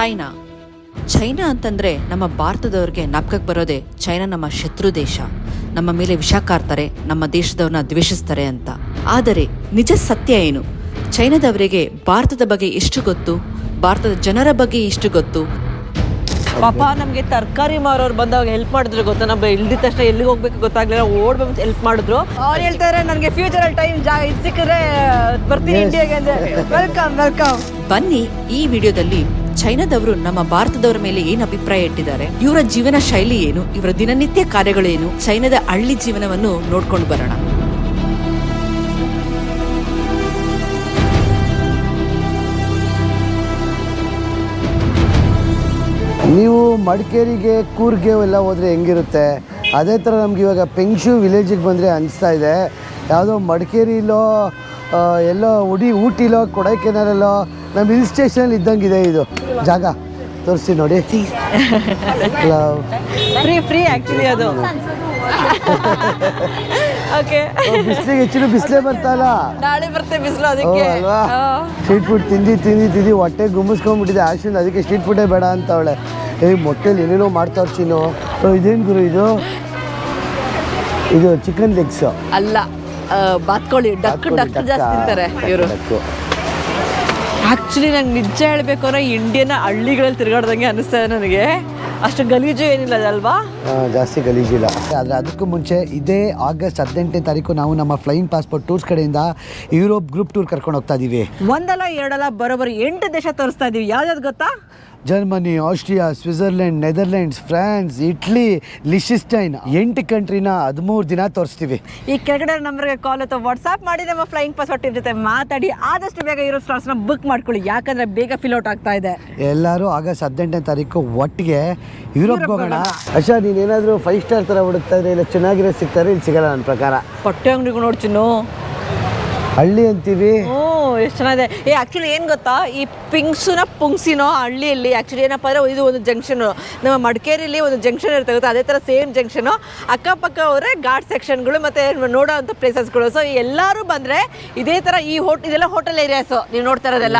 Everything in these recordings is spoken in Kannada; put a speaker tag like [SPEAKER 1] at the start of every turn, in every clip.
[SPEAKER 1] ಚೈನಾ. ಚೈನಾ ಅಂತಂದ್ರೆ ನಮ್ಮ ಭಾರತದವ್ರಿಗೆ ನಾಪ್ಕಕ್ಕೆ ಬರೋದೆ ಚೈನಾ ನಮ್ಮ ಶತ್ರು ದೇಶ. ನಮ್ಮ ಮೇಲೆ ವಿಷ ಕಾರ್ತಾರೆ ನಮ್ಮ ದೇಶದವ್ರನ್ನ ದ್ವೇಷಿಸ್ತಾರೆ ಅಂತ. ಆದರೆ ನಿಜ ಸತ್ಯ ಏನು? ಚೈನಾದವರಿಗೆ ಭಾರತದ ಬಗ್ಗೆ ಎಷ್ಟು ಗೊತ್ತು? ಭಾರತದ ಜನರ ಬಗ್ಗೆ ಎಷ್ಟು ಗೊತ್ತು?
[SPEAKER 2] ಪಾಪ ನಮಗೆ ತರಕಾರಿ ಮಾರೋರು ಬಂದಾಗ ಹೆಲ್ಪ್ ಮಾಡಿದ್ರು ಗೊತ್ತಾ? ನಮ್ಮ ಇಳ್ದಿದ ತಕ್ಷಣ ಎಲ್ಲಿಗೆ ಹೋಗ್ಬೇಕು ಗೊತ್ತಾಗ್ಲಿಲ್ಲ. ಓಡ್ಬೇಕು ಬಂದು ಹೆಲ್ಪ್ ಮಾಡಿದ್ರು. ಅವ್ರು ಹೇಳ್ತಾರೆ ನನಗೆ ಫ್ಯೂಚರ್ ಅಲ್ಲಿ ಟೈಮ್ ಜಾ ಇದು ಸಿಕ್ಕಿದ್ರೆ ಬರ್ತೀನಿ ಇಂಡಿಯಾಗೆ ಅಂದ್ರೆ ವೆಲ್ಕಮ್ ವೆಲ್ಕಮ್
[SPEAKER 1] ಬನ್ನಿ ಈ ವಿಡಿಯೋದಲ್ಲಿ ಚೈನಾದವರು ನಮ್ಮ ಭಾರತದವರ ಮೇಲೆ ಏನು ಅಭಿಪ್ರಾಯ ಇಟ್ಟಿದ್ದಾರೆ? ಇವರ ಜೀವನ ಶೈಲಿ ಏನು? ಇವರ ದಿನನಿತ್ಯ ಕಾರ್ಯಗಳೇನು ಚೈನಾದ ಹಳ್ಳಿ ಜೀವನವನ್ನು ನೋಡ್ಕೊಂಡು ಬರೋಣ.
[SPEAKER 3] ನೀವು ಮಡಿಕೇರಿಗೆ, ಕೂರ್ಗೆ ಎಲ್ಲ ಹೋದರೆ ಹೆಂಗಿರುತ್ತೆ? ಅದೇ ಥರ ನಮ್ಗೆ ಇವಾಗ ಪೆಂಗ್ಶು ವಿಲೇಜಿಗೆ ಬಂದರೆ ಅನಿಸ್ತಾ ಇದೆ. ಯಾವುದೋ ಮಡಿಕೇರಿಲೋ ಎಲ್ಲೋ ಉಡಿ ಊಟಿಲೋ ಕೊಡೈಕೆನಾಲಲ್ಲೋ ನಮ್ಮ ಹಿಲ್ ಸ್ಟೇಷನಲ್ಲಿ ಇದ್ದಂಗಿದೆ ಇದು ಜಾಗ. ತೋರಿಸಿ ನೋಡಿ.
[SPEAKER 2] ಫ್ರೀ ಫ್ರೀ ಆಕ್ಚುಲಿ ಅದು. ಓಕೆ
[SPEAKER 3] ಬಿಸಿಲಿಗೆ ಹೆಚ್ಚಿನ ಬಿಸಿಲೇ ಬರ್ತಲ್ಲ?
[SPEAKER 2] ನಾಳೆ ಬರ್ತೆ ಬಿಸಿಲು ಅದಕ್ಕೆ.
[SPEAKER 3] ಅಲ್ವಾ. ಸ್ಟ್ರೀಟ್ ಫುಡ್ ತಿಂದು ತಿಂದು ತಿಂದು ಹೊಟ್ಟೆ ಗುಮ್ಮಿಸ್ಕೊಂಡ್ಬಿಟ್ಟಿದೆ. ಆಶಿಂದ ಅದಕ್ಕೆ ಸ್ಟ್ರೀಟ್ ಫುಡ್ಡೇ ಬೇಡ ಅಂತ ಅವಳೆ ಏ ಮೊಟ್ಟೆಲಿ ಏನೇನೋ ಮಾಡ್ತಾವ್ರು ಚೀನು ಇದೇನು ಗುರು ಇದು? ಇದು ಚಿಕನ್ ಲೆಗ್ಸ್
[SPEAKER 2] ಅಲ್ಲ ಬಾತ್ಕೊಳ್ಳಿ ಡಕ್ ಡಕ್ ಜಾಸ್ತಿ ತಿಂತಾರೆ ಇವರು. ಆಕ್ಚುಲಿ ನಂಗೆ ನಿಜ ಹೇಳ್ಬೇಕು ಅಂದ್ರೆ ಇಂಡಿಯನ್ ಹಳ್ಳಿಗಳಲ್ಲಿ ತಿರುಗಾಡ್ದಂಗೆ ಅನಿಸ್ತದೆ ನನಗೆ. ಅಷ್ಟು ಗಲೀಜು ಏನಿಲ್ಲ ಅಲ್ವಾ?
[SPEAKER 3] ಜಾಸ್ತಿ ಗಲೀಜಿಲ್ಲ ಆದರೆ ಅದಕ್ಕೂ ಮುಂಚೆ ಇದೇ ಆಗಸ್ಟ್ ಹದಿನೆಂಟನೇ ತಾರೀಕು ನಾವು ನಮ್ಮ ಫ್ಲೈಯಿಂಗ್ ಪಾಸ್ಪೋರ್ಟ್ ಟೂರ್ಸ್ ಕಡೆಯಿಂದ ಯುರೋಪ್ ಗ್ರೂಪ್ ಟೂರ್ ಕರ್ಕೊಂಡು ಹೋಗ್ತಾ ಇದ್ದೀವಿ
[SPEAKER 2] ಒಂದಲ್ಲ ಎರಡಲ್ಲ ಬರೋಬ್ಬರಿ ಎಂಟು ದೇಶ ತೋರಿಸ್ತಾ ಇದ್ದೀವಿ ಯಾವ್ದಾವ್ದು ಗೊತ್ತಾ?
[SPEAKER 3] Germany Austria Switzerland Netherlands France Italy Liechtenstein ಎಂಟು ಕಂಟ್ರಿನ ಹದಿಮೂರು ದಿನ ತೋರಿಸ್ತೀವಿ.
[SPEAKER 2] ಈ ಕೆಳಗಡೆ ನಂಬರ್ಗೆ ಕಾಲ್ ಅಥವಾ ವಾಟ್ಸ್ಆಪ್ ಮಾಡಿ ನಮ್ಮ ಫ್ಲೈಯಿಂಗ್ ಪಾಸ್ ಟೀಮ್ ಜೊತೆ ಮಾತಾಡಿ. ಆದಷ್ಟು ಬೇಗ ಇರೋ ಸ್ಲಾಟ್ಸ್ನ ಬುಕ್ ಮಾಡ್ಕೊಳ್ಳಿ. ಯಾಕಂದ್ರೆ ಬೇಗ ಫಿಲ್ ಔಟ್ ಆಗ್ತಾ ಇದೆ.
[SPEAKER 3] ಎಲ್ಲರೂ ಆಗಸ್ಟ್ ಹದಿನೆಂಟನೇ ತಾರೀಕು ಒಟ್ಟಿಗೆ ಯುರೋಪ್ ಹೋಗೋಣ. ಅಶಾ ನೀನೇನಾದರೂ ಫೈವ್ ಸ್ಟಾರ್ ಥರ ಹುಡುಕ್ತಾ ಇದ್ರೆ ಇಲ್ಲ ಚೆನ್ನಾಗಿರೋ ಸಿಗ್ತಾರೆ ಇಲ್ಲಿ ಸಿಗಲ್ಲ ನನ್ನ ಪ್ರಕಾರ.
[SPEAKER 2] ಹೊಟ್ಟೆ ಅಂಗಡಿಗೂ ನೋಡ್ತೀನಿ
[SPEAKER 3] ಹಳ್ಳಿ ಅಂತೀವಿ.
[SPEAKER 2] ಓ ಎಷ್ಟು ಚೆನ್ನಾಗಿದೆ. ಏ ಆ್ಯಕ್ಚುಲಿ ಏನು ಗೊತ್ತಾ? ಈ ಪಿಂಕ್ಸುನ ಪುಂಗ್ಸಿನೋ ಹಳ್ಳಿಯಲ್ಲಿ ಆ್ಯಕ್ಚುಲಿ ಏನಪ್ಪ ಅಂದರೆ ಇದು ಒಂದು ಜಂಕ್ಷನು. ನಮ್ಮ ಮಡಿಕೇರಿಯಲ್ಲಿ ಒಂದು ಜಂಕ್ಷನ್ ಇರುತ್ತೆ ಗೊತ್ತಾ? ಅದೇ ಥರ ಸೇಮ್ ಜಂಕ್ಷನು. ಅಕ್ಕಪಕ್ಕ ಅವರೇ ಘಾಟ್ ಸೆಕ್ಷನ್ಗಳು ಮತ್ತು ನೋಡೋ ಅಂಥ ಪ್ಲೇಸಸ್ಗಳು ಸೊ ಎಲ್ಲರೂ ಬಂದರೆ ಇದೇ ಥರ ಈ ಹೋಟ್ ಇದೆಲ್ಲ ಹೋಟೆಲ್ ಏರಿಯಾಸು ನೀವು ನೋಡ್ತಾ ಇರೋದೆಲ್ಲ.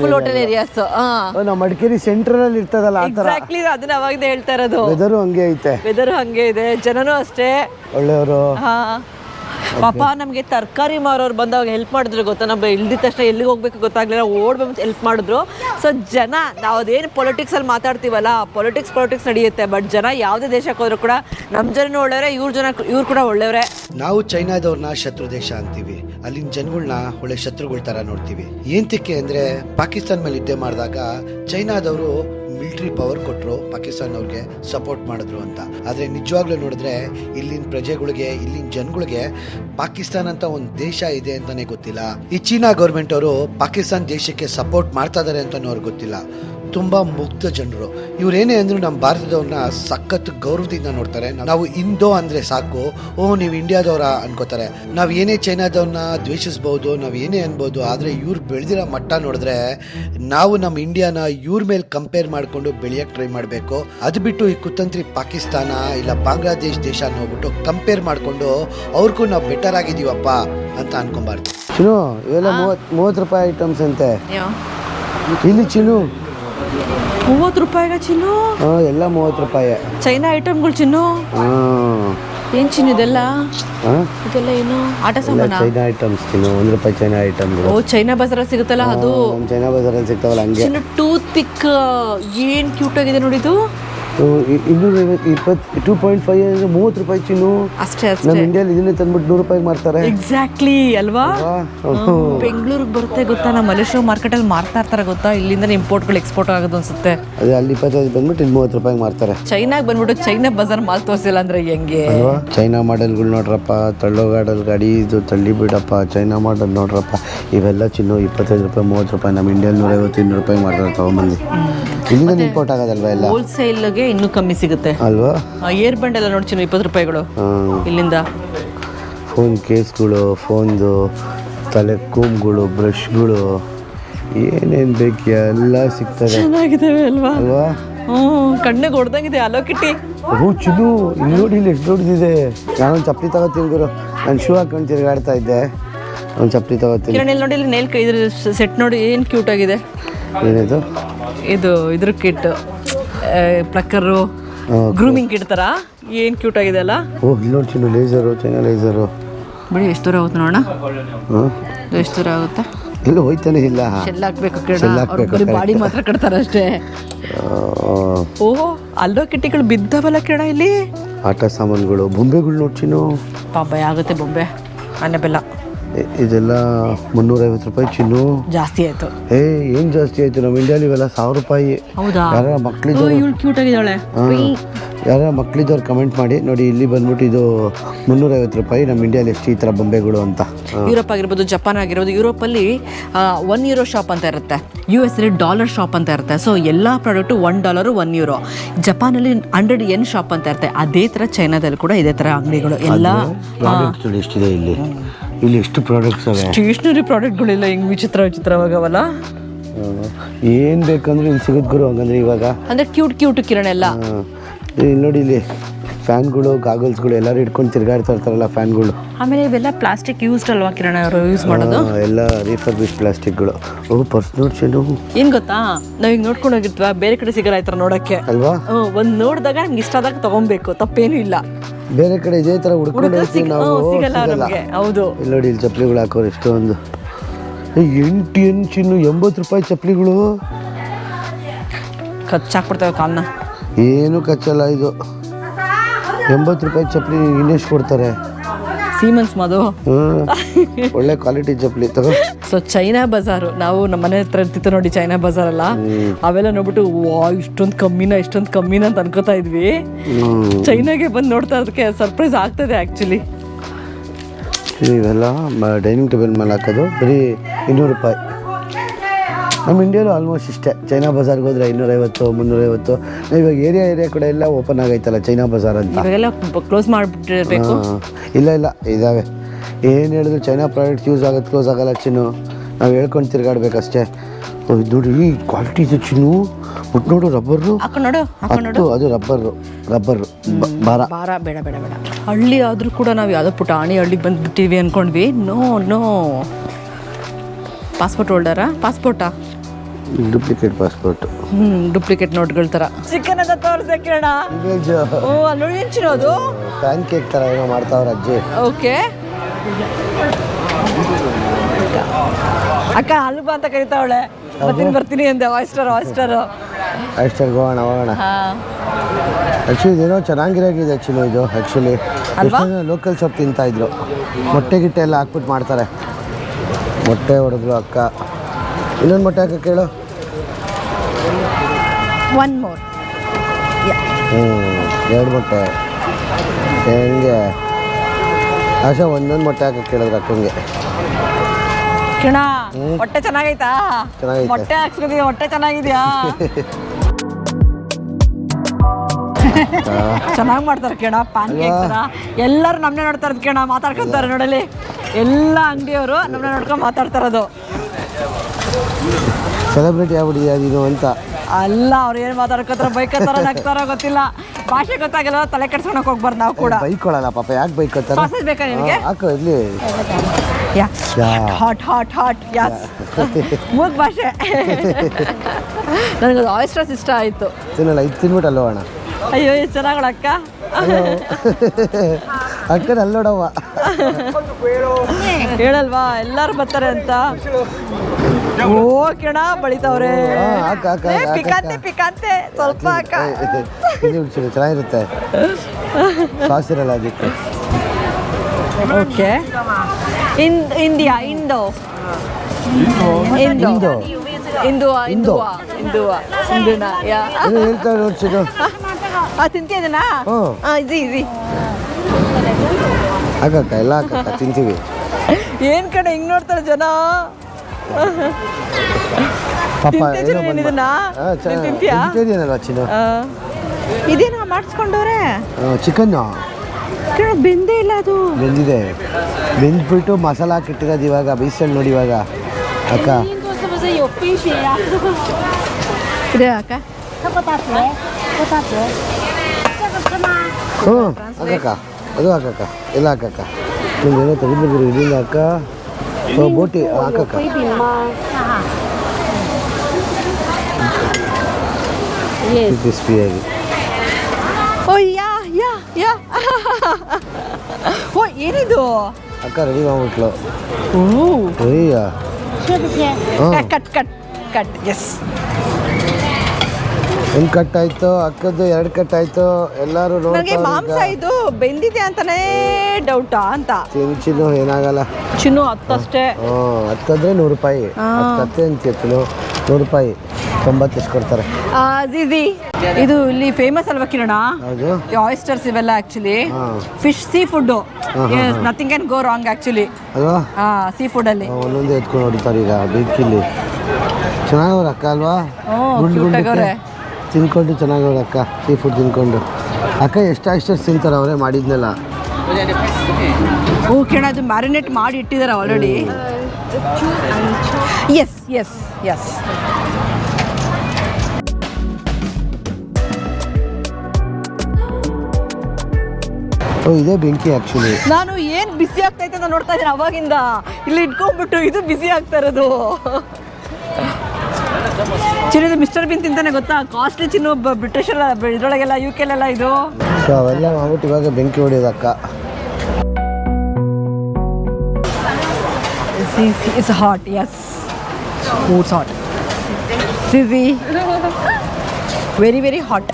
[SPEAKER 3] ಫುಲ್ ಹೋಟೆಲ್
[SPEAKER 2] ಏರಿಯಾಸ್ ಹಾಂ.
[SPEAKER 3] ಮಡಿಕೇರಿ ಸೆಂಟ್ರಲ್ಲಿ ಇರ್ತದಲ್ಲ
[SPEAKER 2] ಎಕ್ಸಾಕ್ಟ್ಲಿ ಅದನ್ನ ಅವಾಗದೇ ಹೇಳ್ತಾ ಇರೋದು.
[SPEAKER 3] ವೆದರು ಹಂಗೆ ಐತೆ.
[SPEAKER 2] ವೆದರು ಹಂಗೆ ಇದೆ. ಜನನೂ ಅಷ್ಟೇ.
[SPEAKER 3] ಒಳ್ಳೆಯವರು.
[SPEAKER 2] ಹಾ. ಪಾಪ ನಮಗೆ ತರಕಾರಿ ಮಾರೋರು ಬಂದಾಗ ಹೆಲ್ಪ್ ಮಾಡಿದ್ರು ಗೊತ್ತಾ? ನಮ್ಮ ಇಳಿದಿದ್ದ ತಕ್ಷಣ ಎಲ್ಲಿಗೆ ಹೋಗ್ಬೇಕು ಗೊತ್ತಾಗ್ಲಿಲ್ಲ. ಓಡ್ಬೇಕು ಹೆಲ್ಪ್ ಮಾಡಿದ್ರು. ಸೊ ಜನ ನಾವು ಅದೇನು ಪೊಲಿಟಿಕ್ಸಲ್ಲಿ ಮಾತಾಡ್ತೀವಲ್ಲ ಪೊಲಿಟಿಕ್ಸ್ ಪೊಲಿಟಿಕ್ಸ್ ನಡೆಯುತ್ತೆ. ಬಟ್ ಜನ ಯಾವುದೇ ದೇಶಕ್ಕೆ ಹೋದ್ರು ಕೂಡ ನಮ್ಮ ಜನನೂ ಒಳ್ಳೆಯವರೇ ಇವ್ರ ಜನ ಇವ್ರು ಕೂಡ ಒಳ್ಳೆಯವರೇ
[SPEAKER 3] ನಾವು ಚೈನಾದವ್ರನ್ನ ಶತ್ರು ದೇಶ ಅಂತೀವಿ. ಅಲ್ಲಿನ ಜನಗಳನ್ನ ಒಳ್ಳೆ ಶತ್ರುಗಳ ತರ ನೋಡ್ತೀವಿ. ಏಂತಕ್ಕೆ ಅಂದ್ರೆ ಪಾಕಿಸ್ತಾನ ಮೇಲೆ ಯುದ್ಧ ಮಾಡಿದಾಗ ಚೈನಾದವರು ಮಿಲಿಟರಿ ಪವರ್ ಕೊಟ್ಟರು ಪಾಕಿಸ್ತಾನವ್ರಿಗೆ ಸಪೋರ್ಟ್ ಮಾಡಿದ್ರು ಅಂತ. ಆದರೆ ನಿಜವಾಗ್ಲೂ ನೋಡಿದ್ರೆ ಇಲ್ಲಿನ ಪ್ರಜೆಗಳಿಗೆ, ಇಲ್ಲಿನ ಜನಗಳಿಗೆ ಪಾಕಿಸ್ತಾನ ಅಂತ ಒಂದು ದೇಶ ಇದೆ ಅಂತಾನೆ ಗೊತ್ತಿಲ್ಲ. ಈ ಚೀನಾ ಗೌರ್ಮೆಂಟ್ ಅವರು ಪಾಕಿಸ್ತಾನ ದೇಶಕ್ಕೆ ಸಪೋರ್ಟ್ ಮಾಡ್ತಾ ಇದ್ದಾರೆ ಅಂತ ಅವ್ರಿಗೆ ಗೊತ್ತಿಲ್ಲ. ತುಂಬಾ ಮುಗ್ಧ ಜನರು. ಇವರೇನೇ ಅಂದರೂ ನಮ್ಮ ಭಾರತದವ್ರನ್ನ ಸಖತ್ ಗೌರವದಿಂದ ನೋಡ್ತಾರೆ. ನಾವು ಇಂದೋ ಅಂದ್ರೆ ಸಾಕು. ಓ ನೀವು ಇಂಡಿಯಾದವರ ಅನ್ಕೋತಾರೆ. ನಾವು ಏನೇ ಚೈನಾದವ್ರನ್ನ ದ್ವೇಷಿಸ್ಬೋದು ನಾವು ಏನೇ ಅನ್ಬೋದು ಆದ್ರೆ ಇವ್ರು ಬೆಳೆದಿರೋ ಮಟ್ಟ ನೋಡಿದ್ರೆ ನಾವು ನಮ್ಮ ಇಂಡಿಯಾನ ಇವ್ರ ಮೇಲೆ ಕಂಪೇರ್ ಮಾಡ್ಕೊಂಡು ಬೆಳೆಯಕ್ ಟ್ರೈ ಮಾಡಬೇಕು. ಅದು ಬಿಟ್ಟು ಈ ಕುತಂತ್ರಿ ಪಾಕಿಸ್ತಾನ ಇಲ್ಲ ಬಾಂಗ್ಲಾದೇಶ್ ದೇಶ ಹೋಗ್ಬಿಟ್ಟು ಕಂಪೇರ್ ಮಾಡ್ಕೊಂಡು ಅವ್ರಿಗೂ ನಾವು ಬೆಟರ್ ಆಗಿದ್ದೀವಪ್ಪ ಅಂತ ಅನ್ಕೊಂಬಾರ್ದು. ಚಿನು ಇವೆಲ್ಲ ಮೂವತ್ ಮೂವತ್ತು ರೂಪಾಯಿ ಐಟಮ್ಸ್ ಅಂತೆ. ಇಲ್ಲಿ ಚಿನು
[SPEAKER 2] ಮೂವತ್ತು ರೂಪಾಯಿಗ ಚಿನ್ನು?
[SPEAKER 3] ಎಲ್ಲ ಮೂವತ್ತು ರೂಪಾಯಿ.
[SPEAKER 2] ಚೈನಾ ಐಟಮ್ಗಳು ಚಿನ್ನು? ಏನು ಚಿನ್ನು ಇದೆಲ್ಲ? ಇದೆಲ್ಲ ಏನು? ಆಟ ಸಾಮಾನು?
[SPEAKER 3] ಚೈನಾ ಐಟಮ್ಸ್ ತಿನ್ನು ಒಂದು ರೂಪಾಯಿ ಚೈನಾ ಐಟಮ್
[SPEAKER 2] ಓ ಚೈನಾ ಬಜಾರ್ ಸಿಗುತ್ತಲ್ಲ ಅದು?
[SPEAKER 3] ಚೈನಾ ಬಜಾರಲ್ಲಿ ಸಿಗ್ತಾವಲ್ಲ ಹಂಗೆ.
[SPEAKER 2] ಟೂತ್ ಪಿಕ್ ಏನ್ ಕ್ಯೂಟ್ ಆಗಿದೆ ನೋಡಿದು
[SPEAKER 3] ಇನ್ನೂರ ಇಪ್ಪತ್ತು ಟೂ ಪಾಯಿಂಟ್ ಫೈವ್ ಅಂದರೆ ಮೂವತ್ತು ರೂಪಾಯಿ ಚಿನ್ನು.
[SPEAKER 2] ಅಷ್ಟೇ
[SPEAKER 3] ನಮ್ಮ
[SPEAKER 2] ಅಷ್ಟೇ.
[SPEAKER 3] ಇಂಡಿಯಲ್ಲಿ ಇದನ್ನೇ ತಂದ್ಬಿಟ್ಟು ನೂರು ರೂಪಾಯಿಗೆ ಮಾರ್ತಾರೆ.
[SPEAKER 2] ಎಕ್ಸಾಕ್ಟ್ಲಿ ಅಲ್ವಾ? ಬೆಂಗಳೂರಿಗೆ ಬರುತ್ತೆ ಗೊತ್ತಾ? ನಮ್ಮ ಮಲೇಶ್ವರ ಮಾರ್ಕೆಟಲ್ಲಿ ಮಾರ್ತಾ ಇರ್ತಾರೆ ಗೊತ್ತಾ? ಇಲ್ಲಿಂದ ಇಂಪೋರ್ಟ್ಗಳು ಎಕ್ಸ್ಪೋರ್ಟ್ ಆಗೋದು ಅನ್ಸುತ್ತೆ.
[SPEAKER 3] ಅದೇ ಅಲ್ಲಿ ಇಪ್ಪತ್ತೈದು ಬಂದ್ಬಿಟ್ಟು ಇಲ್ಲಿ ಮೂವತ್ತು ರೂಪಾಯಿಗೆ ಮಾರ್ತಾರೆ.
[SPEAKER 2] ಚೈನಾಗ್ ಬಂದ್ಬಿಟ್ಟು ಚೈನಾ ಬಜಾರ್ ಮಾಲ್ ತೋರಿಸಿಲ್ಲ ಅಂದ್ರೆ ಹೆಂಗೆ?
[SPEAKER 3] ಅಲ್ವಾ? ಚೈನಾ ಮಾಡೆಲ್ಗಳು ನೋಡ್ರಪ್ಪ ತಳ್ಳೋಗಾಡಲ್ ಗಾಡಿ ಇದು ತಳ್ಳಿ ಬಿಡಪ್ಪ ಚೈನಾ ಮಾಡೆಲ್ ನೋಡ್ರಪ್ಪ. ಇವೆಲ್ಲ ಚಿನ್ನು ಇಪ್ಪತ್ತೈದು ರೂಪಾಯಿ ಮೂವತ್ತು ರೂಪಾಯಿ. ನಮ್ಮ ಇಂಡಿಯಲ್ಲಿ ನೂರೈವತ್ತು ಇನ್ನೂರು ರೂಪಾಯಿ ಮಾಡ್ತಾರೆ ತಗೊಂಬಂದು. ಇಲ್ಲಿಂದ ಇಂಪೋರ್ಟ್ ಆಗೋದಲ್ವಾ ಎಲ್ಲ?
[SPEAKER 2] ಹೋಲ್ಸೇಲ್ಗೆ ಇನ್ನೂ ಕಮ್ಮಿ ಸಿಗುತ್ತೆ.
[SPEAKER 3] ಅಲ್ವಾ?
[SPEAKER 2] ಏರ್ ಬಂಡ್ ಎಲ್ಲ ನೋಡಿ ಇಪ್ಪತ್ತು ರೂಪಾಯಿಗಳು ಇಲ್ಲಿಂದ.
[SPEAKER 3] ಫೋನ್ ಕೇಸ್ಗಳು ಫೋನ್ದು ತಲೆ ಕೂಮ್ಗಳು ಬ್ರಷ್ಗಳು ಏನೇನು ಬೇಕು ಎಲ್ಲ ಸಿಗ್ತದೆ.
[SPEAKER 2] ಚೆನ್ನಾಗಿದ್ದಾವೆ ಅಲ್ವಾ?
[SPEAKER 3] ಅಲ್ವಾ?
[SPEAKER 2] ಹ್ಞೂ ಕಣ್ಣಿಗೆ ಹೊಡ್ದಂಗಿದೆ. ಅಲೋ ಕಿಟ್ಟಿ.
[SPEAKER 3] ಹೂ ಚಿನ್ನು ಇಲ್ಲಿ ನೋಡಿ ಇಲ್ಲಿ ಎಷ್ಟು ದೊಡ್ಡದಿದೆ. ನಾನೊಂದು ಚಪ್ಪಲಿ ಗುರು ನಾನು ಶೂ ಹಾಕೊಂಡು ತಿರುಗಾಡ್ತಾ ಇದ್ದೆ. ಒಂದು ಚಪ್ಪಲಿ ತಗೋತೀನಿ
[SPEAKER 2] ಕಿರಣ್ ಇಲ್ಲಿ ನೋಡಿ ಇಲ್ಲಿ ನೇಲ್ ಕೈ ಸೆಟ್ ನೋಡಿ ಏನು ಕ್ಯೂಟ್ ಆಗಿದೆ.
[SPEAKER 3] ಏನಿದು?
[SPEAKER 2] ಇದು ಇದ್ರ ಕಿಟ್ ಪ್ಲಕ್ಕರು ಗ್ರೂಮಿಂಗ್ ಇಡ್ತಾರ? ಏನ್ ಕ್ಯೂಟ್ ಆಗಿದೆ ಅಲ್ಲ?
[SPEAKER 3] ಓ ಇಲ್ಲಿ ನೋಡಿ ಚಿನ್ನ ಲೇಸರು ಚೈನಾ ಲೇಸರು
[SPEAKER 2] ಬಿಡಿ ಎಷ್ಟು ದೂರ ಆಗುತ್ತೆ ನೋಡೋಣ? ಎಷ್ಟು ದೂರ ಆಗುತ್ತೆ?
[SPEAKER 3] ಎಲ್ಲೂ ಹೋಯ್ತಾನೆ ಇಲ್ಲ.
[SPEAKER 2] ಶೆಲ್ ಹಾಕ್ಬೇಕು ಕಿರಣ. ಬರೀ. ಬಾಡಿ ಮಾತ್ರ ಕಟ್ತಾರೆ ಅಷ್ಟೇ. ಓಹೋ ಅಲ್ಲೋ ಕಿಟ್ಟಿಗಳು ಬಿದ್ದವಲ್ಲ ಕಿರಣ ಇಲ್ಲಿ?
[SPEAKER 3] ಆಟ ಸಾಮಾನುಗಳು ಬೊಂಬೆಗಳು ನೋಡಿ ಚಿನ್ನು.
[SPEAKER 2] ಪಾಪ ಆಗುತ್ತೆ ಬೊಂಬೆ. ಅನ್ನೆ ಬೆಲ್ಲ.
[SPEAKER 3] ಇದೆಲ್ಲ ಮುನ್ನೂರೈವತ್ತು ರೂಪಾಯಿ ಚಿನ್ನು.
[SPEAKER 2] ಜಾಸ್ತಿ ಆಯ್ತು.
[SPEAKER 3] ಏ ಏನು ಜಾಸ್ತಿ ಆಯ್ತು? ನಮ್ಮ ಇಂಡಿಯಾಲಿ ಇವೆಲ್ಲ ಸಾವಿರ ರೂಪಾಯಿ.
[SPEAKER 2] ಹೌದಾ?
[SPEAKER 3] ಯಾರ ಮಕ್ಳಿದ್ದವ್ರು
[SPEAKER 2] ಕ್ಯೂಟ್ ಆಗಿದ್ದಾಳೆ.
[SPEAKER 3] ಯಾರ ಮಕ್ಳಿದ್ದವ್ರು ಕಮೆಂಟ್ ಮಾಡಿ ನೋಡಿ ಇಲ್ಲಿ ಬಂದ್ಬಿಟ್ಟು ಇದು ಮುನ್ನೂರೈವತ್ತು ರೂಪಾಯಿ ನಮ್ಮ ಇಂಡಿಯಾಲಿ ಎಷ್ಟು ಈ ಥರ ಬೊಂಬೆಗಳು ಅಂತ.
[SPEAKER 2] ಯುರೋಪ್ ಆಗಿರ್ಬೋದು ಜಪಾನ್ ಆಗಿರ್ಬೋದು ಯುರೋಪಲ್ಲಿ ಒನ್ ಯೂರೋ ಶಾಪ್ ಅಂತ ಇರುತ್ತೆ. ಯು ಎಸ್ ಅಲ್ಲಿ ಡಾಲರ್ ಶಾಪ್ ಅಂತ ಇರುತ್ತೆ. ಸೊ ಎಲ್ಲ product one dollar one euro ಜಪಾನಲ್ಲಿ hundred yen shop ಅಂತ ಇರುತ್ತೆ. ಅದೇ ಥರ ಚೈನಾದಲ್ಲಿ ಕೂಡ ಇದೇ ಥರ ಅಂಗಡಿಗಳು. ಎಲ್ಲ
[SPEAKER 3] ಎಷ್ಟಿದೆ ಇಲ್ಲಿ? ಇಲ್ಲಿ ಎಷ್ಟು ಪ್ರಾಡಕ್ಟ್ಸ್ ಅವೆ?
[SPEAKER 2] ಸ್ಟೇಷನರಿ ಪ್ರಾಡಕ್ಟ್ಗಳಿಲ್ಲ ಹಿಂಗೆ ವಿಚಿತ್ರ ವಿಚಿತ್ರವಾಗವಲ್ಲ?
[SPEAKER 3] ಏನು ಬೇಕಂದ್ರೆ ಇಲ್ಲಿ ಸಿಗುತ್ತೆ ಗುರು ಹಂಗಂದ್ರೆ ಇವಾಗ.
[SPEAKER 2] ಅಂದ್ರೆ ಕ್ಯೂಟ್ ಕ್ಯೂಟ್ ಕಿರಣ ಎಲ್ಲ
[SPEAKER 3] ಇಲ್ಲಿ ನೋಡಿ ಇಲ್ಲಿ. ಫ್ಯಾನ್ಗಳು ಗಾಗಲ್ಸ್ಗಳು ಎಲ್ಲರೂ ಹಿಡ್ಕೊಂಡು ತಿರ್ಗಾಡ್ತಾ ಇರ್ತಾರಲ್ಲ ಫ್ಯಾನ್ಗಳು.
[SPEAKER 2] ಆಮೇಲೆ ಇವೆಲ್ಲ ಪ್ಲಾಸ್ಟಿಕ್ ಯೂಸ್ಡ್ ಅಲ್ವಾ ಕಿರಣ ಅವರು ಯೂಸ್ ಮಾಡೋದು?
[SPEAKER 3] ಆ, ಎಲ್ಲ ರೀಫರ್ಬಿಶ್ ಪ್ಲಾಸ್ಟಿಕ್ಗಳು. ಓ ಪರ್ಸ್ ನೋಡಿ ಚೆಂಡು
[SPEAKER 2] ಏನ್ ಗೊತ್ತಾ? ನಾವೀಗ ನೋಡ್ಕೊಂಡು ಹೋಗಿರ್ತೀವ ಬೇರೆ ಕಡೆ ಸಿಗಲ್ಲ ಆಯ್ತಾರ ನೋಡಕ್ಕೆ.
[SPEAKER 3] ಅಲ್ವಾ?
[SPEAKER 2] ಹ್ಮ್, ಒಂದ್ ನೋಡಿದಾಗ ನಮ್ಗೆ ಇಷ್ಟ ಆದಾಗ ತಗೊಬೇಕು. ತಪ್ಪೇನು ಇಲ್ಲ.
[SPEAKER 3] ಬೇರೆ ಕಡೆ ಇದೇ ಥರ ಹುಡ್ಕೊಂಡು
[SPEAKER 2] ಹುಡುಗ
[SPEAKER 3] ಹೋಗ್ತೀವಿ ನಾವು
[SPEAKER 2] ಸಿಗಲ್ಲ
[SPEAKER 3] ಸಿಗಲ್ಲ.
[SPEAKER 2] ನಮ್ಗೆ. ಹೌದು.
[SPEAKER 3] ಇಲ್ಲಿ ನೋಡಿ ಇಲ್ಲಿ ಚಪ್ಪಲಿಗಳು ಹಾಕೋರು ಎಷ್ಟೊಂದು. ಏ, ಎಂಟು ಎಂಚಿನ್ನು ಎಂಬತ್ತು ರೂಪಾಯಿ ಚಪ್ಪಲಿಗಳು.
[SPEAKER 2] ಕಚ್ಚಾಕ್ಬಿಡ್ತೇವೆ ಕಾಲನ್ನ
[SPEAKER 3] ಏನು ಕಚ್ಚಲ್ಲ ಇದು. ಎಂಬತ್ತು ರೂಪಾಯಿ ಚಪ್ಪಲಿ ಇನ್ನೆಷ್ಟು ಕೊಡ್ತಾರೆ.
[SPEAKER 2] ಸೀಮನ್ಸ್ ಮಾದು
[SPEAKER 3] ಹ್ಮ್. ಒಳ್ಳೆ ಕ್ವಾಲಿಟಿ ಚಪ್ಪಲಿ ತಗೋ.
[SPEAKER 2] ಸೊ ಚೈನಾ ಬಜಾರು ನಾವು ನಮ್ಮ ಮನೆ ಹತ್ರ ಇರ್ತಿತ್ತು ನೋಡಿ ಚೈನಾ ಬಜಾರ್ ಅಲ್ಲ. ಅವೆಲ್ಲ ನೋಡ್ಬಿಟ್ಟು ವಾ ಇಷ್ಟೊಂದು ಕಮ್ಮಿನ ಇಷ್ಟೊಂದು ಕಮ್ಮಿನ ಅಂತ ಅನ್ಕೋತಾ ಇದ್ವಿ.
[SPEAKER 3] ಹ್ಮ್.
[SPEAKER 2] ಚೈನಾಗೆ ಬಂದು ನೋಡ್ತಾ ಇರೋದಕ್ಕೆ ಸರ್ಪ್ರೈಸ್ ಆಗ್ತದೆ ಆ್ಯಕ್ಚುಲಿ
[SPEAKER 3] ಇವೆಲ್ಲ ಡೈನಿಂಗ್ ಟೇಬಲ್ ಮೇಲೆ ಹಾಕೋದು ಬರೀ ಇನ್ನೂರು ರೂಪಾಯಿ. ನಮ್ಮ ಇಂಡಿಯಾಲು ಆಲ್ಮೋಸ್ಟ್ ಇಷ್ಟೇ. ಚೈನಾ ಬಜಾರ್ಗೆ ಹೋದ್ರೆ ಇನ್ನೂರೈವತ್ತು ಮುನ್ನೂರೈವತ್ತು. ಇವಾಗ ಏರಿಯಾ ಏರಿಯಾ ಕಡೆ ಎಲ್ಲ ಓಪನ್ ಆಗೈತಲ್ಲ ಚೈನಾ ಬಜಾರ್ ಅಂತ.
[SPEAKER 2] ಕ್ಲೋಸ್ ಮಾಡಿಬಿಟ್ಟಿರ್ಬೇಕು.
[SPEAKER 3] ಇಲ್ಲ ಇಲ್ಲ ಇದಾವೆ. ಏನು ಹೇಳಿದ್ರು ಚೈನಾ ಪ್ರಾಡಕ್ಟ್ಸ್ ಯೂಸ್ ಆಗುತ್ತೆ ಕ್ಲೋಸ್ ಆಗಲ್ಲ ಚಿನ್ನು. ನಾವು ಹೇಳ್ಕೊಂಡು ತಿರ್ಗಾಡ್ಬೇಕಷ್ಟೇ. ನೋಡಿ ಈ ಕ್ವಾಲಿಟಿ ಇದು ಚಿನ್ನು. ಮುಟ್ಟು ನೋಡು ರಬ್ಬರು ಹತ್ತು ಅದು ರಬ್ಬರು ರಬ್ಬರು ಭಾರ.
[SPEAKER 2] ಭಾರ ಬೇಡ ಬೇಡ ಬೇಡ. ಹಳ್ಳಿ ಆದರೂ ಕೂಡ ನಾವು ಯಾವುದೋ ಪುಟಾಣಿ ಹಳ್ಳಿಗೆ ಬಂದುಬಿಟ್ಟಿವಿ ಅಂದ್ಕೊಂಡ್ವಿ ನೋ ನೋ ಪಾಸ್ಪೋರ್ಟ್ ಹೋಲ್ಡರಾ ಪಾಸ್ಪೋರ್ಟಾ
[SPEAKER 3] ಡೂಪ್ಲಿಕೇಟ್ ಪಾಸ್ಪೋರ್ಟ್
[SPEAKER 2] ಹ್ಞೂ ಡುಪ್ಲಿಕೇಟ್ ನೋಟ್ಗಳ ಥರ ಚಿಕನ್ ಅಂತ ತೋರಿಸೆ ಕಿರಣ. ಓ ಅಲ್ಲಿ ತರ
[SPEAKER 3] ಪ್ಯಾನ್ ಕೇಕ್ ಥರ ಏನೋ ಮಾಡ್ತಾವ್ರ ಅಜ್ಜಿ.
[SPEAKER 2] ಓಕೆ. ಅಕ್ಕ ಹಲ್ಬ ಅಂತ ಕರಿತಾವಳೆ ಬರ್ತೀನಿ ಬರ್ತೀನಿ ಅಂದೆ ವಾಯ್ಸ್ಟರ್ ಆಯ್ಸ್ಟರ್
[SPEAKER 3] ಆಯ್ಸ್ಟರ್ ಹೋಗೋಣ ಹೋಗೋಣ.
[SPEAKER 2] ಹಾಂ.
[SPEAKER 3] ಆ್ಯಕ್ಚುಲಿ ಏನೋ ಚೆನ್ನಾಗಿರೋಗಿದೆ ಆ್ಯಕ್ಚುಲಿ ಇದು ಆ್ಯಕ್ಚುಲಿ ಲೋಕಲ್ ಶಾಪ್ ತಿಂತಾ ಇದ್ರು. ಮೊಟ್ಟೆ ಗಿಟ್ಟೆ ಎಲ್ಲ ಹಾಕ್ಬಿಟ್ಟು ಮಾಡ್ತಾರೆ. ಮೊಟ್ಟೆ ಹೊಡೆದ್ರು ಅಕ್ಕ. ಇನ್ನೊಂದು ಮೊಟ್ಟೆ ಹಾಕಕ್ಕೆ ಕೇಳು.
[SPEAKER 2] ಒನ್ ಮೋರ್
[SPEAKER 3] ಹ್ಞೂ ಎರಡು ಮೊಟ್ಟೆ. ಹೆಂಗೆ? ಆಶಾ ಒಂದೊಂದು ಮೊಟ್ಟೆ ಹಾಕಕ್ಕೆ ಕೇಳಿದ್ರೆ ಅಕ್ಕಂಗೆ.
[SPEAKER 2] ಕಿಣ ಹೊಟ್ಟೆ ಚೆನ್ನಾಗೈತಾ?
[SPEAKER 3] ಚೆನ್ನಾಗೈತೆ.
[SPEAKER 2] ಮೊಟ್ಟೆ ಹಾಕ್ಸ್ಕೊತೀಯ ಹೊಟ್ಟೆ ಚೆನ್ನಾಗಿದ್ಯಾ? ಚೆನ್ನಾಗಿ ಮಾಡ್ತಾರೆ ಕೇಣ ಪಾನ್ ಕೇಕ್ ಎಲ್ಲರೂ ನಮ್ಮನೆ ನೋಡ್ತಾರೆ ಕೇಣ ಮಾತಾಡ್ಕೊಂತಾರೆ ನೋಡಲಿ ಎಲ್ಲ ಅಂಗಡಿಯವರು ನಮ್ಮನೆ ನೋಡ್ಕೊಂಡು ಮಾತಾಡ್ತಾ ಇರೋದು.
[SPEAKER 3] ಸೆಲೆಬ್ರಿಟಿ ಆಗ್ಬಿಟ್ಟಿದ್ಯಾ ಇದು ಅಂತ.
[SPEAKER 2] ಅಲ್ಲ ಅವ್ರು ಏನು ಮಾತಾಡ್ಕೋತಾರ? ಬೈಕತ್ತಾರ ನಗ್ತಾರ ಗೊತ್ತಿಲ್ಲ. ಭಾಷೆ ಗೊತ್ತಾಗಿಲ್ಲ ತಲೆ ಕೆಡ್ಸ್ಕೊಳಕ್ ಹೋಗ್ಬಾರ್ದು ನಾವು ಕೂಡ.
[SPEAKER 3] ಬೈಕ್ ಕೊಡಲ್ಲ ಪಾಪ ಯಾಕೆ ಬೈಕ್
[SPEAKER 2] ಹತ್ತಾರ ಬೇಕಾ ನಿಮಗೆ?
[SPEAKER 3] ಹಾಕು ಇಲ್ಲಿ
[SPEAKER 2] yeah
[SPEAKER 3] yeah
[SPEAKER 2] hot hot hot as ಮೂಗ್ ಭಾಷೆ. ನನಗೆ ಆಯಿಸ್ಟ್ರಸ್ ಇಷ್ಟ ಆಯಿತು.
[SPEAKER 3] ತಿನ್ನಲ್ಲ ಇದು ತಿನ್ಬಿಟ್ಟು ಅಲ್ಲಿ ಹೋಗೋಣ
[SPEAKER 2] ಅಯ್ಯೋ ಎಷ್ಟು ಚೆನ್ನಾಗಳ ಅಕ್ಕ.
[SPEAKER 3] ಅಕ್ಕನ ಅಲ್ಲೋಡವ್ವ.
[SPEAKER 2] ಹೇಳಲ್ವಾ ಎಲ್ಲರೂ ಬರ್ತಾರೆ ಅಂತ? ಓ ಕಿಣ ಬಳಿತವ್ರೆ
[SPEAKER 3] ಹಾ, ಹಾಕ್, ಹಾಕ್,
[SPEAKER 2] ಏ, ಪಿಕಾಂತೆ ಪಿಕಾಂತೆ ಸ್ವಲ್ಪ
[SPEAKER 3] ಚೆನ್ನಾಗಿರುತ್ತೆ ಸಾಸ್ ಇರಲ್ಲ ಅದಕ್ಕೆ
[SPEAKER 2] okay in India Indo Indo
[SPEAKER 3] Indo.
[SPEAKER 2] Into Indo ಇಂದುವ ಇಂದುನ ಯಾ
[SPEAKER 3] ಏನು ಹೇಳ್ತಾರೆ ನೋಡಿ ಚಿನ್ನು
[SPEAKER 2] ಆ ಆ
[SPEAKER 3] ಹಾಕಕ್ಕ ಎಲ್ಲ ಹಾಕಕ್ಕ ತಿಂತೀವಿ
[SPEAKER 2] ಏನ್ ಕಡೆ ಹಿಂಗ್ ನೋಡ್ತಾರೆ ಜನ
[SPEAKER 3] ಪಾಪ ಬೆಂದೇ
[SPEAKER 2] ಇಲ್ಲ ಅದು.
[SPEAKER 3] ಬೆಂದಿದೆ. ಬೆಂದ್ಬಿಟ್ಟು ಮಸಾಲ ಹಾಕಿಟ್ಟಿರೋದು ಇವಾಗ ಬೇಯಿಸಲ್ ನೋಡಿ ಇವಾಗ. ಅಕ್ಕ.
[SPEAKER 2] ಅಕ್ಕ?
[SPEAKER 3] ಹ್ಞೂ ಅದು ಹಾಕಕ್ಕ. ಎಲ್ಲ ಹಾಕಕ್ಕ. ನಿಮ್ಗೆ ಏನೋ ತೆಗೆದ್ಬಿಡ್ರಿ ಇಲ್ಲಿಂದ ಅಕ್ಕ. 呃，我
[SPEAKER 4] 的啊，哥哥。吗？Yes.
[SPEAKER 2] This beer. Oh ya, ya, ya.
[SPEAKER 3] Oh ini tuh.
[SPEAKER 2] Akak
[SPEAKER 3] ready
[SPEAKER 4] kamu. Oh. Iya.
[SPEAKER 3] Eh,
[SPEAKER 2] cut, cut, cut. Yes.
[SPEAKER 3] ಒಂದು ಕಟ್ ಆಯ್ತು ಅಕ್ಕದ್ದು ಎರಡು ಕಟ್ ಆಯ್ತು ಎಲ್ಲರೂ
[SPEAKER 2] ನನಗೆ ಮಾಂಸ ಇದು ಬೆಂದಿದೆ ಅಂತಾನೆ ಡೌಟಾ ಅಂತ.
[SPEAKER 3] ಚಿನ್ನು ಚಿನ್ನು ಏನಾಗಲ್ಲ.
[SPEAKER 2] ಚಿನ್ನು ಹತ್ತಷ್ಟೇ.
[SPEAKER 3] ಹತ್ತದ್ರೆ ಹತ್ತಂದ್ರೆ ನೂರು ರೂಪಾಯಿ. ಹತ್ತು ಅಂತಿತ್ತು ನೂರು ರೂಪಾಯಿ. ತೊಂಬತ್ತು ಇಷ್ಟು ಕೊಡ್ತಾರೆ.
[SPEAKER 2] ಆ, ಜಿಜಿ ಇದು ಇಲ್ಲಿ ಫೇಮಸ್ ಅಲ್ವಾ ಕಿರಣ?
[SPEAKER 3] ಹೌದು.
[SPEAKER 2] ಆಯಿಸ್ಟರ್ಸ್ ಇವೆಲ್ಲ ಆಕ್ಚುಲಿ
[SPEAKER 3] ಹಾ. Fish seafood.
[SPEAKER 2] Nothing can go wrong actually
[SPEAKER 3] ಅಲ್ವಾ?
[SPEAKER 2] ಸೀ ಫುಡ್ ಅಲ್ಲಿ
[SPEAKER 3] ಒಂದೊಂದು ಎತ್ಕೊಂಡು ಹೊಡಿತಾರೆ ಈಗ ಬೀಚಿಲಿ ಚೆನ್ನಾಗವ್ರ ಅಕ್ಕ ಅಲ್ವಾ? ಗುಂಡು
[SPEAKER 2] cute ಆಗವ್ರೆ.
[SPEAKER 3] ತಿನ್ಕೊಂಡು ಚೆನ್ನಾಗಿರೋದು ಅಕ್ಕ ಸೀ ಫುಡ್ ತಿನ್ಕೊಂಡು. ಅಕ್ಕ ಎಷ್ಟು ಅಷ್ಟು ತಿಂತಾರೆ ಅವರೇ? ಮಾಡಿದ್ನೆಲ್ಲ.
[SPEAKER 2] ಓಕೆ ಅದು ಮ್ಯಾರಿನೇಟ್ ಮಾಡಿ ಇಟ್ಟಿದ್ದಾರೆ ಆಲ್ರೆಡಿ ಎಸ್ ಎಸ್ ಎಸ್
[SPEAKER 3] ಓ ಇದೇ ಬೆಂಕಿ ಆಕ್ಚುಲಿ
[SPEAKER 2] ನಾನು ಏನು ಬಿಸಿ ಆಗ್ತೈತೆ ಅಂತ ನೋಡ್ತಾ ಇದ್ದೀನಿ ಅವಾಗಿಂದ. ಇಲ್ಲಿ ಇಟ್ಕೊಂಡ್ಬಿಟ್ಟು ಇದು ಬಿಸಿ ಆಗ್ತಾ ಇರೋದು. ಚಿನ್ನದು ಮಿಸ್ಟರ್ ಬಿನ್ ತಿಂತಾನೆ ಗೊತ್ತಾ? ಕಾಸ್ಟ್ಲಿ ಚಿನ್ನು ಬ್ರಿಟಿಷರ ಬ್ರಿಟಿಷ್ ಇದ್ರೊಳಗೆಲ್ಲ ಯು ಕೆಲೆಲ್ಲ ಇದು.
[SPEAKER 3] ಸೊ ಅವೆಲ್ಲ ಮಾಡ್ಬಿಟ್ಟು ಇವಾಗ ಬೆಂಕಿ ಹೊಡಿಯೋದಕ್ಕ
[SPEAKER 2] it's hot yes foods hot CC very very hot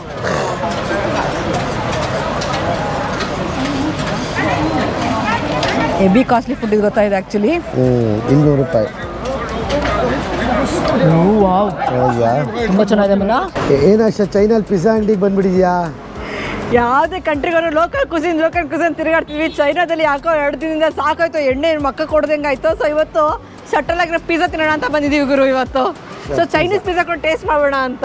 [SPEAKER 2] heavy costly food ಇದು ಗೊತ್ತಾಯಿದೆ ಆ್ಯಕ್ಚುಲಿ
[SPEAKER 3] ಇನ್ನೂರು ರೂಪಾಯಿ. ಹೌದಾ?
[SPEAKER 2] ತುಂಬ ಚೆನ್ನಾಗಿದೆ ಮನ
[SPEAKER 3] ಅಷ್ಟ ಚೈನಲ್ಲಿ ಪಿಜ್ಜಾ ಅಂಗಡಿಗೆ ಬಂದ್ಬಿಟ್ಟಿದ್ಯಾ?
[SPEAKER 2] ಯಾವುದೇ ಕಂಟ್ರಿಗಳು ಲೋಕಲ್ ಕುಸಿನ್ ಲೋಕಲ್ ಕುಸಿನ್ ತಿರುಗಾಡ್ತೀವಿ. ಚೈನಾದಲ್ಲಿ ಯಾಕೋ ಎರಡು ದಿನದಿಂದ ಸಾಕಾಯ್ತು. ಎಣ್ಣೆ ಮಕ್ಕ ಕೊಡ್ದಂಗೆ ಆಯ್ತು. ಸೊ ಇವತ್ತು ಶಟಲ್ ಆಗಿರೋ ಪಿಜ್ಜಾ ತಿನ್ನೋಣ ಅಂತ ಬಂದಿದ್ದೀವಿ ಗುರು ಇವತ್ತು. ಸೊ ಚೈನೀಸ್ ಪಿಜ್ಜಾ ಕೂಡ ಟೇಸ್ಟ್ ಮಾಡೋಣ ಅಂತ.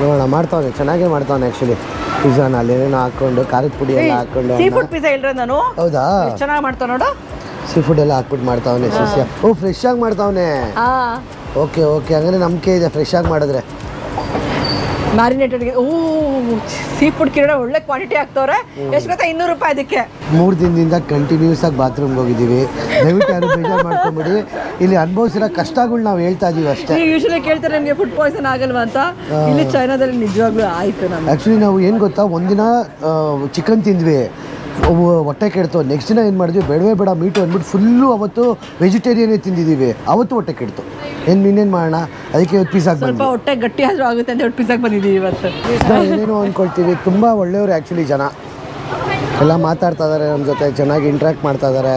[SPEAKER 3] ನೋಡೋಣ ಮಾಡ್ತಾವನೆ. ಚೆನ್ನಾಗೇ ಮಾಡ್ತಾವನೆ ಆ್ಯಕ್ಚುಲಿ ಪಿಜ್ಜಾನ ಅಲ್ಲಿ ಏನೇನೋ ಹಾಕ್ಕೊಂಡು ಖಾರದ ಪುಡಿ ಎಲ್ಲ ಹಾಕೊಂಡು
[SPEAKER 2] ಸೀ ಫುಡ್ ಪಿಜ್ಜಾ ಹೇಳ್ರೆ ನಾನು?
[SPEAKER 3] ಹೌದಾ?
[SPEAKER 2] ಚೆನ್ನಾಗಿ ಮಾಡ್ತಾವ ನೋಡು.
[SPEAKER 3] ಸೀ ಫುಡ್ ಎಲ್ಲ ಹಾಕ್ಬಿಟ್ಟು ಮಾಡ್ತಾವನೆ ಸಸ್ಯ. ಓ ಫ್ರೆಶ್ ಆಗಿ ಮಾಡ್ತಾವನೆ.
[SPEAKER 2] ಹಾ.
[SPEAKER 3] Okay okay. ಹಂಗಾರೆ ನಂಬಿಕೆ ಇದೆ ಫ್ರೆಶ್ ಆಗಿ ಮಾಡಿದ್ರೆ.
[SPEAKER 2] ಮ್ಯಾರಿನೇಟೆಡ್ಗೆ ಓ ಸೀ ಫುಡ್ ಕಿರಣ ಒಳ್ಳೆ ಕ್ವಾಲಿಟಿ ಆಗ್ತವ್ರೆ. ಎಷ್ಟು ಗೊತ್ತಾ? ಇನ್ನೂರು ರೂಪಾಯಿ ಅದಕ್ಕೆ.
[SPEAKER 3] ಮೂರು ದಿನದಿಂದ ಕಂಟಿನ್ಯೂಸ್ ಆಗಿ ಬಾತ್ರೂಮ್ಗೆ ಹೋಗಿದ್ದೀವಿ. ದಯವಿಟ್ಟು ಯಾರು ಬೇಜಾರು ಮಾಡ್ಕೊಂಬಿಡಿ. ಇಲ್ಲಿ ಅನುಭವಿಸಿರೋ ಕಷ್ಟಗಳು ನಾವು ಹೇಳ್ತಾ ಇದೀವಿ ಅಷ್ಟೇ.
[SPEAKER 2] ನೀವು ಯೂಶಲಿ ಕೇಳ್ತಾರೆ ನಿಮಗೆ ಫುಡ್ ಪಾಯ್ಸನ್ ಆಗಲ್ವಾ ಅಂತ. ಇಲ್ಲಿ ಚೈನಾದಲ್ಲಿ ನಿಜವಾಗ್ಲೂ ಆಯಿತು ನಮ್ಗೆ.
[SPEAKER 3] ಆ್ಯಕ್ಚುಲಿ ನಾವು ಏನು ಗೊತ್ತಾ? ಒಂದಿನ ಚಿಕನ್ ತಿಂದ್ವಿ. ಹೊಟ್ಟೆ ಕೆಡ್ತು. ನೆಕ್ಸ್ಟ್ ದಿನ ಏನು ಮಾಡಿದ್ವಿ? ಬೇಡವೇ ಬೇಡ ಮೀಟು ಅಂದ್ಬಿಟ್ಟು ಫುಲ್ಲು ಅವತ್ತು ವೆಜಿಟೇರಿಯನೇ ತಿಂದಿದ್ದೀವಿ ಅವತ್ತು ಹೊಟ್ಟೆ ಕೆಡ್ತು. ಏನು ಇನ್ನೇನು ಮಾಡೋಣ? ಅದಕ್ಕೆ ಇವತ್ತು ಪಿಜ್ಜಾಗೆ
[SPEAKER 2] ಸ್ವಲ್ಪ ಹೊಟ್ಟೆ ಗಟ್ಟಿ ಆದರೂ ಆಗುತ್ತೆ ಅಂತ ಹೇಳಿ ಪಿಜ್ಜಾಗೆ ಬಂದಿದ್ದೀವಿ ಇವತ್ತು.
[SPEAKER 3] ನಾವು ಏನೇನೋ ಅಂದ್ಕೊಳ್ತೀವಿ ತುಂಬ ಒಳ್ಳೆಯವರು ಆ್ಯಕ್ಚುಲಿ ಜನ. ಎಲ್ಲ ಮಾತಾಡ್ತಾ ಇದ್ದಾರೆ ನಮ್ಮ ಜೊತೆ ಚೆನ್ನಾಗಿ ಇಂಟ್ರ್ಯಾಕ್ಟ್ ಮಾಡ್ತಾ ಇದ್ದಾರೆ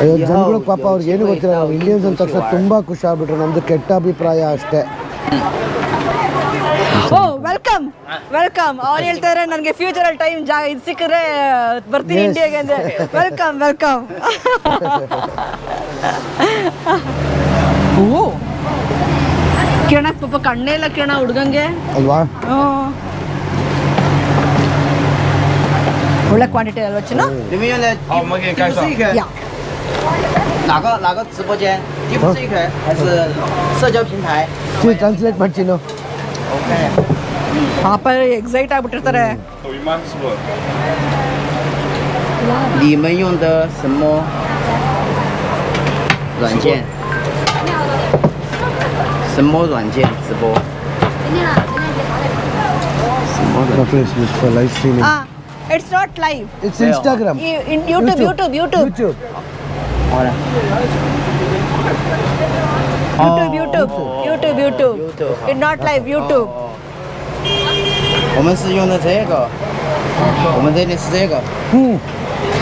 [SPEAKER 3] ಅಯ್ಯೋ ಜನಗಳು ಪಾಪ ಅವ್ರಿಗೆ ಏನು ಗೊತ್ತಿಲ್ಲ. ನಾವು ಇಂಡಿಯನ್ಸ್ ಅಂತ ತಕ್ಷಣ ತುಂಬ ಖುಷಿ ಆಗ್ಬಿಟ್ರು. ನಮ್ಮದು ಕೆಟ್ಟ ಅಭಿಪ್ರಾಯ ಅಷ್ಟೇ.
[SPEAKER 2] ವೆಲ್ಕಮ್ ವೆಲ್ಕಮ್ ಅವ್ರು ಹೇಳ್ತಾರೆ ನನಗೆ ಫ್ಯೂಚರಲ್ಲಿ ಟೈಮ್ ಜಾಗ ಇದು ಸಿಕ್ಕಿದ್ರೆ ಬರ್ತೀನಿ
[SPEAKER 3] Yes.
[SPEAKER 2] ಇಂಡಿಯಾಗೆ ಅಂದ್ರೆ ವೆಲ್ಕಮ್ ವೆಲ್ಕಮ್ ಓ ಕಿರಣ ಪಾಪ ಕಣ್ಣೇ ಇಲ್ಲ ಕಿರಣ ಹುಡ್ಗಂಗೆ
[SPEAKER 3] ಅಲ್ವಾ
[SPEAKER 2] ಹ್ಮ್. ಒಳ್ಳೆ ಕ್ವಾಂಟಿಟಿ ಅಲ್ವಾ ಚಿನ್ನ
[SPEAKER 5] 你们用的
[SPEAKER 6] 好，我们给你盖上。
[SPEAKER 2] ಯಾ
[SPEAKER 5] 哪个哪个直播间？衣服这一块还是社交平台
[SPEAKER 3] ಟ್ರಾನ್ಸ್ಲೇಟ್ ಮಾಡ್ತೀನಿ
[SPEAKER 5] ？OK。
[SPEAKER 2] ಪಾಪ excite ಆಗ್ಬಿಟ್ಟಿರ್ತಾರೆ
[SPEAKER 5] 你们用的什么软件？什么软件直播？
[SPEAKER 3] 什么
[SPEAKER 2] 软 Nothing is
[SPEAKER 3] used for
[SPEAKER 2] live streaming. Ah,
[SPEAKER 3] it's
[SPEAKER 5] not live.
[SPEAKER 2] It's Yeah. Instagram. You- In
[SPEAKER 5] YouTube, YouTube, YouTube, YouTube. 好
[SPEAKER 2] 了 YouTube, YouTube, YouTube,
[SPEAKER 5] YouTube. YouTube. It's not live, YouTube. 我们是用的这个，我们这里是这个。
[SPEAKER 3] Hmm.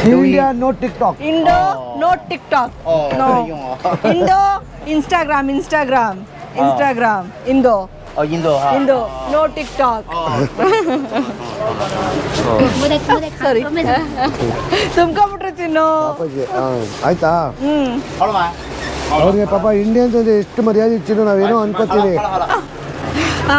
[SPEAKER 3] India
[SPEAKER 2] no TikTok. Indo, no
[SPEAKER 5] TikTok.
[SPEAKER 2] 哦，
[SPEAKER 5] 可以用 no. 哦。
[SPEAKER 2] Indo, Instagram, Instagram, Instagram, Indo,
[SPEAKER 5] 哦，印度哈。
[SPEAKER 2] Indo, no TikTok.
[SPEAKER 5] 哦。
[SPEAKER 4] Sorry.
[SPEAKER 2] ತುಂಬ್ಕೊಂಬಿಟ್ರೆ ತಿನ್ನು
[SPEAKER 3] ಅಪ್ಪಾಜಿ ಆ, ಆಯ್ತಾ
[SPEAKER 2] ಹ್ಮ್
[SPEAKER 5] ಹೌ ಲ ಮಾ
[SPEAKER 3] ಅವ್ರಿಗೆ ಪಾಪ ಇಂಡಿಯನ್ಸ್ ಅಂದ್ರೆ ಎಷ್ಟು ಮರ್ಯಾದೆ ಇಚ್ಚಿದ್ರು ನಾವೇನೋ ಅನ್ಕೋತೀವಿ ಆ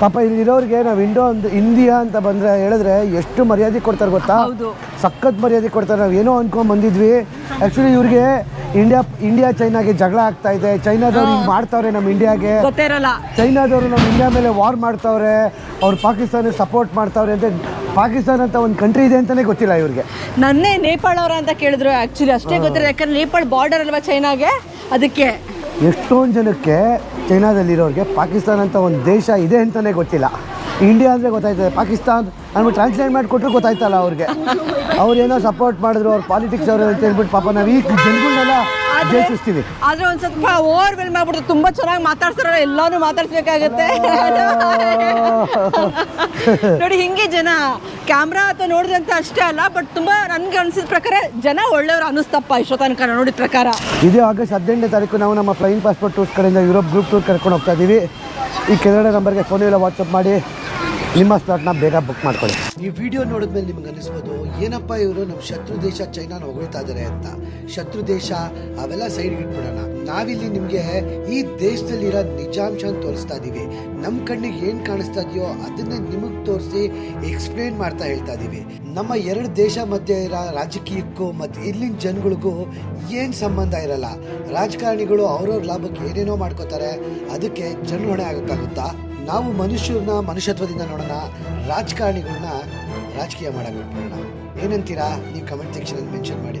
[SPEAKER 3] ಪಾಪ ಇಲ್ಲಿರೋರಿಗೆ ನಾವು ಇಂಡೋ ಒಂದು ಇಂಡಿಯಾ ಅಂತ ಬಂದರೆ ಹೇಳಿದ್ರೆ ಎಷ್ಟು ಮರ್ಯಾದೆ ಕೊಡ್ತಾರೆ ಗೊತ್ತಾ. ಸಖತ್ ಮರ್ಯಾದೆ ಕೊಡ್ತಾರೆ. ನಾವು ಏನೋ ಅನ್ಕೊಂಡ್ ಬಂದಿದ್ವಿ. ಆ್ಯಕ್ಚುಲಿ ಇವ್ರಿಗೆ ಇಂಡಿಯಾ ಇಂಡಿಯಾ ಚೈನಾಗೆ ಜಗಳ ಆಗ್ತಾ ಇದೆ. ಚೈನಾದವ್ರು ಹಿಂಗೆ ಮಾಡ್ತಾವ್ರೆ ನಮ್ಮ ಇಂಡಿಯಾಗೆ
[SPEAKER 2] ಗೊತ್ತೇ ಇರಲ್ಲ.
[SPEAKER 3] ಚೈನಾದವರು ನಮ್ಮ ಇಂಡಿಯಾ ಮೇಲೆ ವಾರ್ ಮಾಡ್ತಾವ್ರೆ. ಅವ್ರು ಪಾಕಿಸ್ತಾನ ಸಪೋರ್ಟ್ ಮಾಡ್ತಾವ್ರೆ ಅಂತ ಪಾಕಿಸ್ತಾನ ಅಂತ ಒಂದು ಕಂಟ್ರಿ ಇದೆ ಅಂತಲೇ ಗೊತ್ತಿಲ್ಲ ಇವ್ರಿಗೆ.
[SPEAKER 2] ನನ್ನೇ ನೇಪಾಳ ಅವರ ಅಂತ ಕೇಳಿದ್ರು ಆ್ಯಕ್ಚುಲಿ ಅಷ್ಟೇ ಗೊತ್ತಿಲ್ಲ. ಯಾಕಂದ್ರೆ ನೇಪಾಳ ಬಾರ್ಡರ್ ಅಲ್ವಾ ಚೈನಾಗೆ ಅದಕ್ಕೆ.
[SPEAKER 3] ಎಷ್ಟೊಂದು ಜನಕ್ಕೆ ಚೈನಾದಲ್ಲಿರೋರಿಗೆ ಪಾಕಿಸ್ತಾನ ಅಂತ ಒಂದು ದೇಶ ಇದೆ ಅಂತಲೇ ಗೊತ್ತಿಲ್ಲ. ಇಂಡಿಯಾ ಅಂದರೆ ಗೊತ್ತಾಯ್ತದೆ, ಪಾಕಿಸ್ತಾನ್ ಅಂದ್ಬಿಟ್ಟು ಟ್ರಾನ್ಸ್ಲೇಟ್ ಮಾಡಿಕೊಟ್ರು ಗೊತ್ತಾಯ್ತಲ್ಲ ಅವ್ರಿಗೆ. ಅವ್ರೇನೋ ಸಪೋರ್ಟ್ ಮಾಡಿದ್ರು, ಅವ್ರ ಪಾಲಿಟಿಕ್ಸ್ ಅವರು ಅಂತ ಹೇಳ್ಬಿಟ್ಟು ಪಾಪ ನಾವು ಈ ಜನಗಳನ್ನೆಲ್ಲ ದ್ವೇಷಿಸ್ತೀವಿ
[SPEAKER 2] ಆದ್ರೆ ಒಂದ್ ಸ್ವಲ್ಪ ಓವರ್ ವೆಲ್ ಮಾಡ್ಬಿಡ್ತು ತುಂಬಾ ಚೆನ್ನಾಗಿ ಮಾತಾಡ್ಸಾರ ಎಲ್ಲಾನು ಮಾತಾಡ್ಸ್ಬೇಕಾಗತ್ತೆ. ನೋಡಿ ಹಿಂಗೆ ಜನ ಕ್ಯಾಮ್ರಾ ಅಥವಾ ನೋಡಿದಂತ ಅಷ್ಟೇ ಅಲ್ಲ ಬಟ್ ತುಂಬಾ ನನ್ಗೆ ಅನ್ಸಿದ ಪ್ರಕಾರ ಜನ ಒಳ್ಳೆಯವ್ರು ಅನಿಸ್ತಪ್ಪ ಇಷ್ಟೋ ತನಕ ನೋಡಿದ ಪ್ರಕಾರ.
[SPEAKER 3] ಇದೇ ಆಗಸ್ಟ್ ಹದಿನೆಂಟನೇ ತಾರೀಕು ನಾವು ನಮ್ಮ ಫ್ಲೈಯಿಂಗ್ ಪಾಸ್ಪೋರ್ಟ್ ಟೂರ್ಸ್ ಕಡೆಯಿಂದ ಯುರೋಪ್ ಗ್ರೂಪ್ ಟೂರ್ ಕರ್ಕೊಂಡು ಹೋಗ್ತಾ ಇದೀವಿ. ಈ ಕೆಳಗಡೆ ನಂಬರ್ಗೆ ಫೋನ್ ಇಲ್ಲ ವಾಟ್ಸಪ್ ಮಾಡಿ. ನಿಮ್ಮ ಸ್ಲಾಟ್ನ ಬೇಗ ಬುಕ್ ಮಾಡ್ಕೊಳ್ಳಿ. ಈ ವಿಡಿಯೋ ನೋಡಿದ್ಮೇಲೆ ನಿಮ್ಗೆ ಅನಿಸ್ಬೋದು, ಏನಪ್ಪ ಇವರು ನಮ್ಮ ಶತ್ರು ದೇಶ ಚೈನಾನ ಹೊಗಳ್ತಾ ಇದ್ದಾರೆ ಅಂತ. ಶತ್ರು ದೇಶ, ಅವೆಲ್ಲ ಸೈಡ್ ಇಟ್ಬಿಡೋಣ. ನಾವಿಲ್ಲಿ ನಿಮಗೆ ಈ ದೇಶದಲ್ಲಿರೋ ನಿಜಾಂಶ ತೋರಿಸ್ತಾ ಇದ್ದೀವಿ ನಮ್ಮ ಕಣ್ಣಿಗೆ ಏನು ಕಾಣಿಸ್ತಾ ಇದೆಯೋ ಅದನ್ನ ನಿಮಗೆ ತೋರಿಸಿ ಎಕ್ಸ್ಪ್ಲೇನ್ ಮಾಡ್ತಾ ಹೇಳ್ತಾ ಇದ್ದೀವಿ ನಮ್ಮ ಎರಡು ದೇಶ ಮಧ್ಯೆ ಇರೋ ರಾಜಕೀಯಕ್ಕೂ ಮತ್ತು ಇಲ್ಲಿನ ಜನಗಳಿಗೂ ಏನು ಸಂಬಂಧ ಇರಲ್ಲ. ರಾಜಕಾರಣಿಗಳು ಅವ್ರವ್ರ ಲಾಭಕ್ಕೆ ಏನೇನೋ ಮಾಡ್ಕೋತಾರೆ, ಅದಕ್ಕೆ ಜನ ಹೊಣೆ ಆಗೋಕ್ಕಾಗುತ್ತಾ? ನಾವು ಮನುಷ್ಯರನ್ನ ಮನುಷ್ಯತ್ವದಿಂದ ನೋಡೋಣ ರಾಜಕಾರಣಿಗಳನ್ನ ರಾಜಕೀಯ ಮಾಡಕ್ಕೆ ಬಿಟ್ಬಿಡೋಣ ಏನಂತೀರಾ? ನೀವು ಕಮೆಂಟ್ ಸೆಕ್ಷನಲ್ಲಿ ಮೆನ್ಷನ್ ಮಾಡಿ.